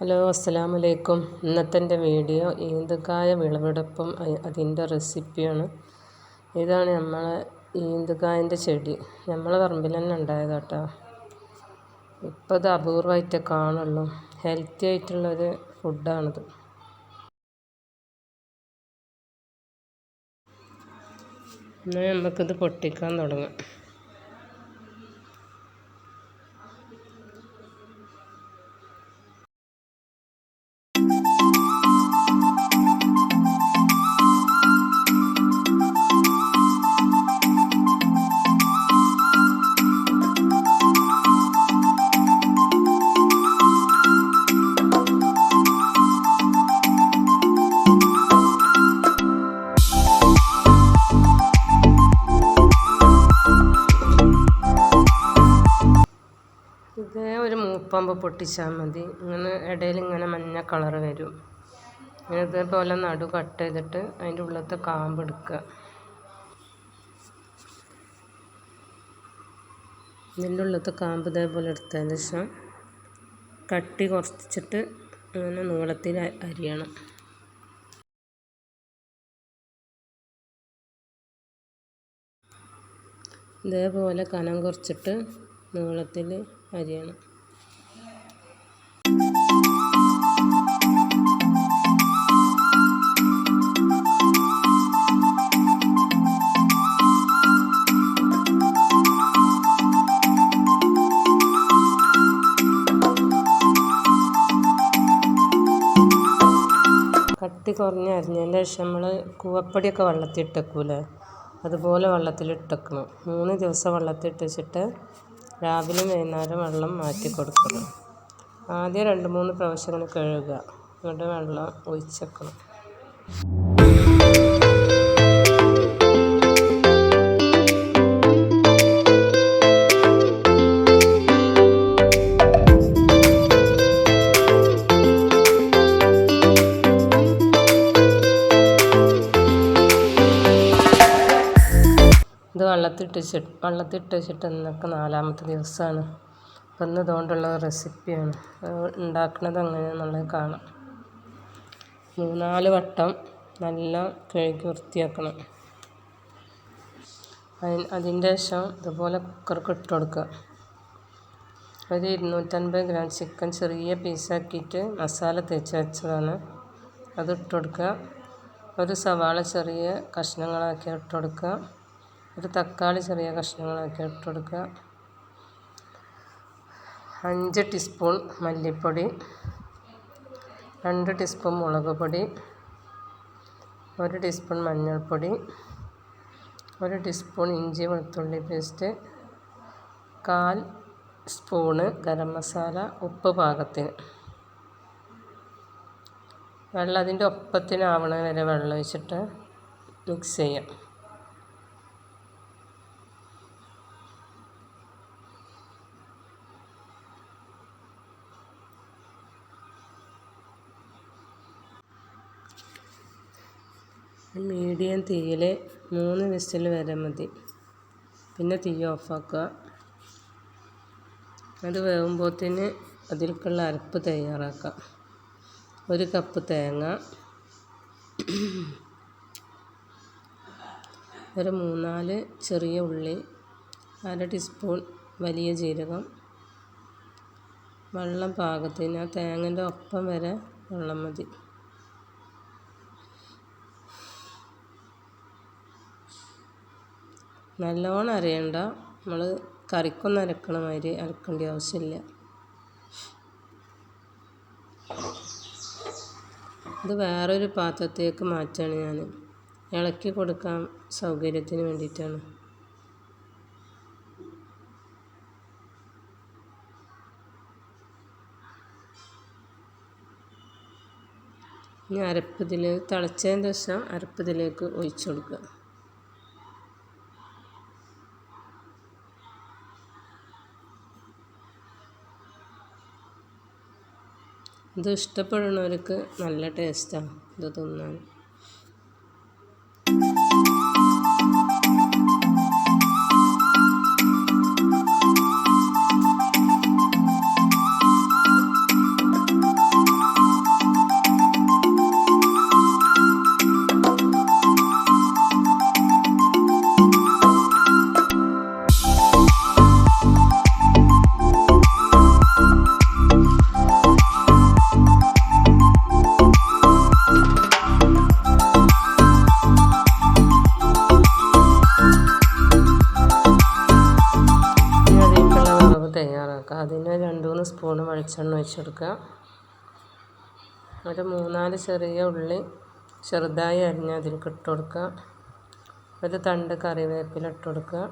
Hello അസ്സലാമു അലൈക്കും ഇന്നത്തെ എന്റെ വീഡിയോ ഈന്തക്കായ വിളവെടുപ്പും അതിന്റെ റെസിപ്പിയാണ്. ഇതാണ് നമ്മളെ ഈന്തക്കായന്റെ ചെടി. നമ്മളെ പറമ്പിൽ തന്നെ ഉണ്ടായത് കേട്ടോ ഇപ്പോൾ ഇത് അപൂർവമായിട്ടേ കാണുള്ളൂ. ഹെൽത്തി ആയിട്ടുള്ളൊരു ഫുഡാണിത്. എന്നാൽ നമുക്കിത് പൊട്ടിക്കാൻ തുടങ്ങാം. ഇതേ ഒരു മൂപ്പാമ്പ് പൊട്ടിച്ചാൽ മതി. ഇങ്ങനെ ഇടയിൽ ഇങ്ങനെ മഞ്ഞ കളർ വരും. ഇങ്ങനെ ഇതേപോലെ നടു കട്ട് ചെയ്തിട്ട് അതിന്റെ ഉള്ളത്തെ കാമ്പ് എടുക്കുക. ഇതിന്റെ ഉള്ളത്തെ കാമ്പ് ഇതേപോലെ എടുത്തതിന് ശേഷം കട്ടി കുറച്ചിട്ട് അങ്ങനെ നീളത്തിൽ അരിയണം. ഇതേപോലെ കനം കുറച്ചിട്ട് നീളത്തിൽ അരിയണം കട്ടി കുറഞ്ഞ് അരിഞ്ഞതിന്റെ ശേഷം നമ്മൾ കൂവപ്പൊടിയൊക്കെ വെള്ളത്തിൽ ഇട്ടേക്കൂലേ അതുപോലെ വെള്ളത്തിലിട്ടേക്കണം. മൂന്ന് ദിവസം വെള്ളത്തിൽ വെച്ചിട്ട് രാവിലെ വൈകുന്നേരം വെള്ളം മാറ്റി കൊടുക്കണം. ആദ്യം രണ്ട് മൂന്ന് പ്രാവശ്യം ഇങ്ങനെ കഴുകുക. എന്നിട്ട് വെള്ളം ഒഴിച്ചേക്കണം. ഇത് വെള്ളത്തിട്ട് വെള്ളത്തിട്ട് വെച്ചിട്ട് ഇന്നൊക്കെ നാലാമത്തെ ദിവസമാണ് അപ്പം ഇന്ന് ഇതുകൊണ്ടുള്ള റെസിപ്പിയാണ്. ഉണ്ടാക്കുന്നത് എങ്ങനെയാണെന്നുള്ളത് കാണാം. മൂന്നാൽ വട്ടം നല്ല കഴുകി വൃത്തിയാക്കണം. അതിന് അതിന്റെ ശേഷം ഇതുപോലെ കുക്കർക്ക് ഇട്ട് കൊടുക്കുക. ഒരു ഇരുന്നൂറ്റൻപത് ഗ്രാം ചിക്കൻ ചെറിയ പീസാക്കിയിട്ട് മസാല തേച്ച് വെച്ചതാണ്. അത് ഇട്ട് കൊടുക്കുക. ഒരു സവാള ചെറിയ കഷ്ണങ്ങളാക്കി ഇട്ട് കൊടുക്കുക. ഒരു തക്കാളി ചെറിയ കഷ്ണങ്ങളാക്കി ഇട്ട് അഞ്ച് ടീസ്പൂൺ മല്ലിപ്പൊടി രണ്ട് ടീസ്പൂൺ മുളക് പൊടി ഒരു ടീസ്പൂൺ മഞ്ഞൾപ്പൊടി ഒരു ടീസ്പൂൺ ഇഞ്ചി വെളുത്തുള്ളി പേസ്റ്റ് കാൽ സ്പൂണ് ഗരം മസാല ഉപ്പ് പാകത്തിന്. വെള്ളം അതിന്റെ ഒപ്പത്തിനാവണ വരെ വെള്ളം ഒഴിച്ചിട്ട് മിക്സ് ചെയ്യാം. മീഡിയം തീയിൽ മൂന്ന് വിസിൽ വരെ മതി. പിന്നെ തീ ഓഫാക്കുക. അത് വേകുമ്പോഴത്തേന് അതിലേക്കുള്ള അരപ്പ് തയ്യാറാക്കാം. ഒരു കപ്പ് തേങ്ങ. ഒരു മൂന്നാൽ ചെറിയ ഉള്ളി. അര ടീസ്പൂൺ വലിയ ജീരകം. വെള്ളം പാകത്തിന് ആ തേങ്ങന്റെ ഒപ്പം വരെ വെള്ളം മതി. നല്ലോണം അരയണ്ട. നമ്മൾ കറിക്കൊന്നും അരക്കണ മാതിരി അരക്കേണ്ട ആവശ്യമില്ല. ഇത് വേറൊരു പാത്രത്തേക്ക് മാറ്റാണ് ഞാൻ ഇളക്കി കൊടുക്കാൻ സൗകര്യത്തിന് വേണ്ടിയിട്ടാണ്. ഇനി അരപ്പതിൽ തിളച്ചതിന് ശേഷം അരപ്പതിലേക്ക് ഒഴിച്ചു കൊടുക്കുക. ഇത് ഇഷ്ടപ്പെടുന്നവർക്ക് നല്ല ടേസ്റ്റാണ് ഇത് തിന്നാൻ. വെളിച്ചെണ്ണ ഒഴിച്ച് കൊടുക്കുക ഒരു മൂന്നാൽ ചെറിയ ഉള്ളി ചെറുതായി അരിഞ്ഞ് അതിലേക്ക് ഇട്ട് കൊടുക്കുക. ഒരു തണ്ട് കറിവേപ്പില ഇട്ട് കൊടുക്കുക.